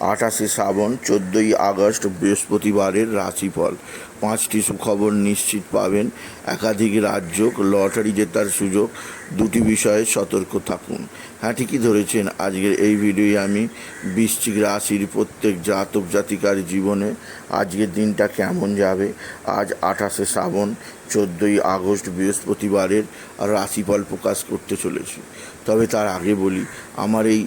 আঠাশে শ্রাবণ, চোদ্দোই আগস্ট, বৃহস্পতিবারের রাশিফল। পাঁচটি সুখবর নিশ্চিত পাবেন। একাধিক রাজ্য লটারি জেতার সুযোগ, দুটি বিষয়ে সতর্ক থাকুন। হ্যাঁ ঠিকই ধরেছেন। আজকের এই ভিডিওয়ে আমি বৃশ্চিক রাশির প্রত্যেক জাতক জাতিকার জীবনে আজকের দিনটা কেমন যাবে? আজ আঠাশে শ্রাবণ, চোদ্দোই আগস্ট, বৃহস্পতিবারের রাশিফল প্রকাশ করতে চলেছি। তবে তার আগে বলি, আমার এই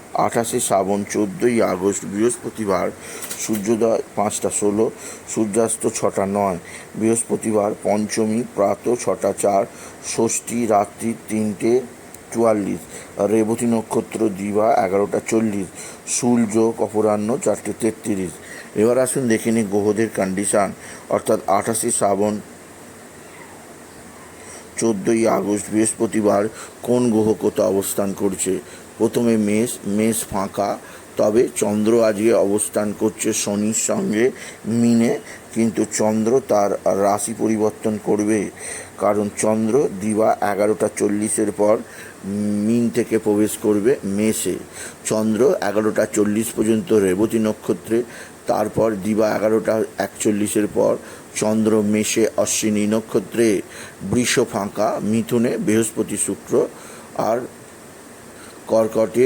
আঠাশে শ্রাবণ চোদ্দোই আগস্ট, বৃহস্পতিবার, সূর্যোদয় পাঁচটা ষোলো, সূর্যাস্ত ছটা নয়, বৃহস্পতিবার পঞ্চমী, প্রাত ছটা চার, ষষ্ঠী রাত্রি তিনটে চুয়াল্লিশ, রেবতী নক্ষত্র দিবা এগারোটা চল্লিশ, সূর্য অপরাহ্ন চারটে তেত্রিশ। এবার আসুন দেখে নিই গ্রহদের কন্ডিশান অর্থাৎ আঠাশে শ্রাবণ চোদ্দোই আগস্ট, বৃহস্পতিবার কোন গ্রহ কোথা অবস্থান করছে? প্রথমে মেষ মেষ ফাঁকা, তবে চন্দ্র আজকে অবস্থান করছে শনির সঙ্গে মিনে কিন্তু চন্দ্র তার রাশি পরিবর্তন করবে। কারণ চন্দ্র দিবা এগারোটা চল্লিশের পর মিন থেকে প্রবেশ করবে মেষে। চন্দ্র এগারোটা চল্লিশ পর্যন্ত রেবতী নক্ষত্রে, তারপর দিবা এগারোটা একচল্লিশের পর চন্দ্র মেষে অশ্বিনী নক্ষত্রে। বৃষ ফাঁকা, মিথুনে বৃহস্পতি শুক্র, আর কর্কটে,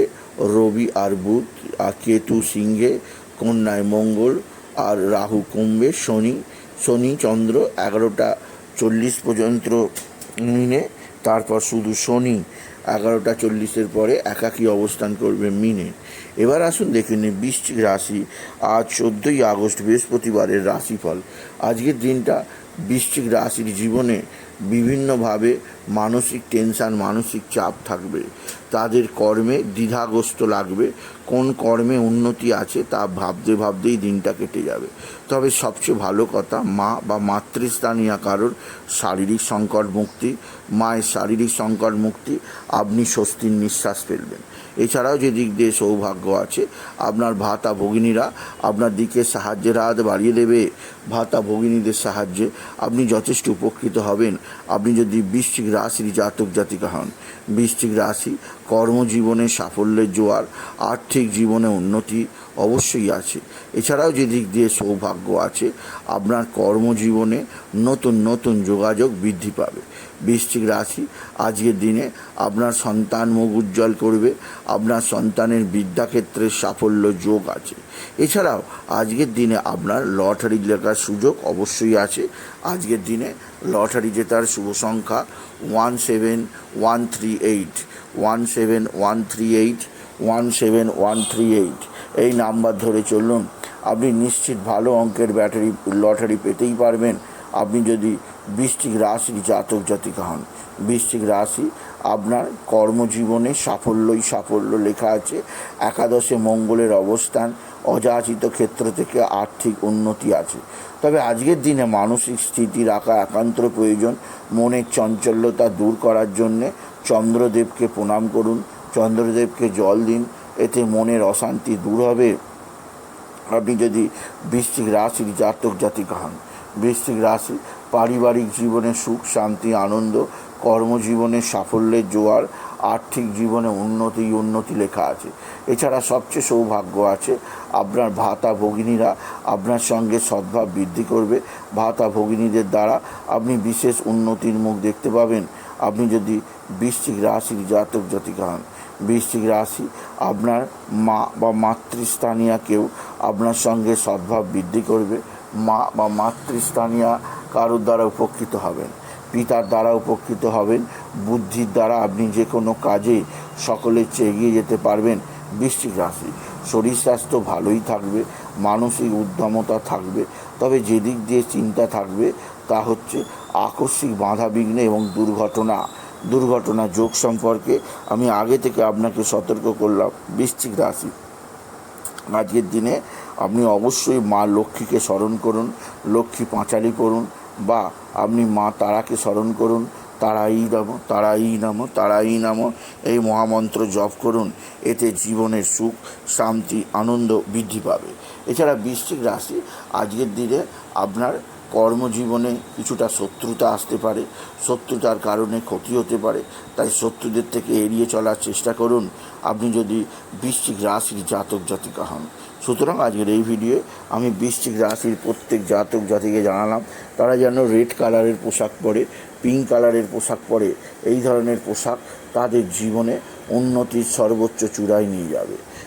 রবি আর বুধ, আর কেতু সিংহে, কন্যায় মঙ্গল, আর রাহু কুম্ভে শনি শনি চন্দ্র এগারোটা চল্লিশ পর্যন্ত মিনে, তারপর শুধু শনি এগারোটা চল্লিশের পরে একাকী অবস্থান করবে মিনে। এবার আসুন দেখে নিন বৃশ্চিক রাশি। আজ চোদ্দোই আগস্ট বৃহস্পতিবারের রাশিফল। আজকের দিনটা বৃশ্চিক রাশির জীবনে বিভিন্নভাবে মানসিক টেনশান মানসিক চাপ থাকবে। তাদের কর্মে দ্বিধাগ্রস্ত লাগবে। কোন কর্মে উন্নতি আছে তা ভাবতে ভাবতেই দিনটা কেটে যাবে। তবে সবচেয়ে ভালো কথা, মা বা মাতৃস্থানীয় কারোর শারীরিক সংকট মুক্তি, মায়ের শারীরিক সংকট মুক্তি, আপনি স্বস্তির নিঃশ্বাস ফেলবেন। এছাড়াও যে দিক দিয়ে সৌভাগ্য আছে, আপনার ভাতা ভগিনীরা আপনার দিকে সাহায্যের হাত বাড়িয়ে দেবে। ভাতা ভগিনীদের সাহায্যে আপনি যথেষ্ট উপকৃত হবেন। আপনি যদি বৃশ্চিক রাশির জাতক জাতিকা হন, বৃশ্চিক রাশি কর্মজীবনে সাফল্যের জোয়ার, আর্থিক জীবনে উন্নতি অবশ্যই আছে। এছাড়াও যে দিক দিয়ে সৌভাগ্য আছে, আপনার কর্মজীবনে নতুন নতুন যোগাযোগ বৃদ্ধি পাবে। বৃশ্চিক রাশি আজকের দিনে আপনার সন্তান মুখ উজ্জ্বল করবে আপনার সন্তানের বিদ্যাক্ষেত্রে সাফল্য যোগ আছে। এছাড়াও, আজকের দিনে আপনার লটারি লেখার সুযোগ অবশ্যই আছে। আজকের দিনে লটারি জেতার শুভ সংখ্যা one seven one three eight one seven one three eight one seven one three eight এই নাম্বার ধরে চলুন। আপনি নিশ্চিত ভালো অঙ্কের ব্যাটারি, লটারি পেতেই পারবেন। আপনি যদি বৃষ্টিক রাশির জাতক জাতিকা হন বৃষ্টিক রাশি আপনার কর্মজীবনে সাফল্যই সাফল্য লেখা আছে। একাদশে মঙ্গলের অবস্থান, অযাচিত ক্ষেত্র থেকে আর্থিক উন্নতি আছে। তবে আজকের দিনে মানসিক স্থিতি রাখা একান্ত প্রয়োজন। মনের চঞ্চল্যতা দূর করার জন্যে চন্দ্রদেবকে প্রণাম করুন, চন্দ্রদেবকে জল দিন, এতে মনের অশান্তি দূর হবে। আপনি যদি বৃষ্টিক রাশির জাতক জাতিকা হন বৃশ্চিক রাশি, পারিবারিক জীবনে সুখ, শান্তি, আনন্দ, কর্মজীবনে সাফল্যের জোয়ার, আর্থিক জীবনে উন্নতি উন্নতি লেখা আছে। এছাড়া সবচেয়ে সৌভাগ্য আছে, আপনার ভাতা ভগিনীরা আপনার সঙ্গে সদ্ভাব বৃদ্ধি করবে। ভাতা ভগিনীদের দ্বারা আপনি বিশেষ উন্নতির মুখ দেখতে পাবেন। আপনি যদি বৃশ্চিক রাশির জাতক জাতিকা হন বৃশ্চিক রাশি, আপনার মা বা মাতৃস্থানীয় কেউ আপনার সঙ্গে সদ্ভাব বৃদ্ধি করবে। মা বা মাতৃস্থানীয় কারোর দ্বারা উপকৃত হবেন। পিতার দ্বারা উপকৃত হবেন। বুদ্ধির দ্বারা আপনি যে কোনো কাজে সকলের চেয়ে এগিয়ে যেতে পারবেন বৃশ্চিক রাশি। শরীর স্বাস্থ্য ভালোই থাকবে, মানসিক উদ্যমতা থাকবে, তবে যেদিক দিয়ে চিন্তা থাকবে তা হচ্ছে আকস্মিক বাধা বিঘ্ন এবং দুর্ঘটনা। দুর্ঘটনা যোগ সম্পর্কে আমি আগে থেকে আপনাকে সতর্ক করলাম। বৃশ্চিক রাশি। আজকের দিনে আপনি অবশ্যই মা লক্ষ্মীকে স্মরণ করুন, লক্ষ্মী পাঁচালি করুন বা আপনি মা তারাকে স্মরণ করুন, তারাই নাম তারাই নাম তারাই নাম, এই মহামন্ত্র জপ করুন। এতে জীবনের সুখ, শান্তি, আনন্দ বৃদ্ধি পাবে। এছাড়া বৃশ্চিক রাশি, আজকের দিনে আপনার কর্মজীবনে কিছুটা শত্রুতা আসতে পারে, শত্রুতার কারণে ক্ষতি হতে পারে, তাই শত্রুদের থেকে এড়িয়ে চলার চেষ্টা করুন। আপনি যদি বৃশ্চিক রাশির জাতক, জাতিকা হন। সুতরাং আজকের এই ভিডিওয়ে আমি বৃশ্চিক রাশির প্রত্যেক জাতক, জাতিকে জানালাম, তারা যেন রেড কালারের পোশাক পরে, পিঙ্ক কালারের পোশাক পরে, এই ধরনের পোশাক তাদের জীবনে উন্নতির সর্বোচ্চ চূড়ায় নিয়ে যাবে।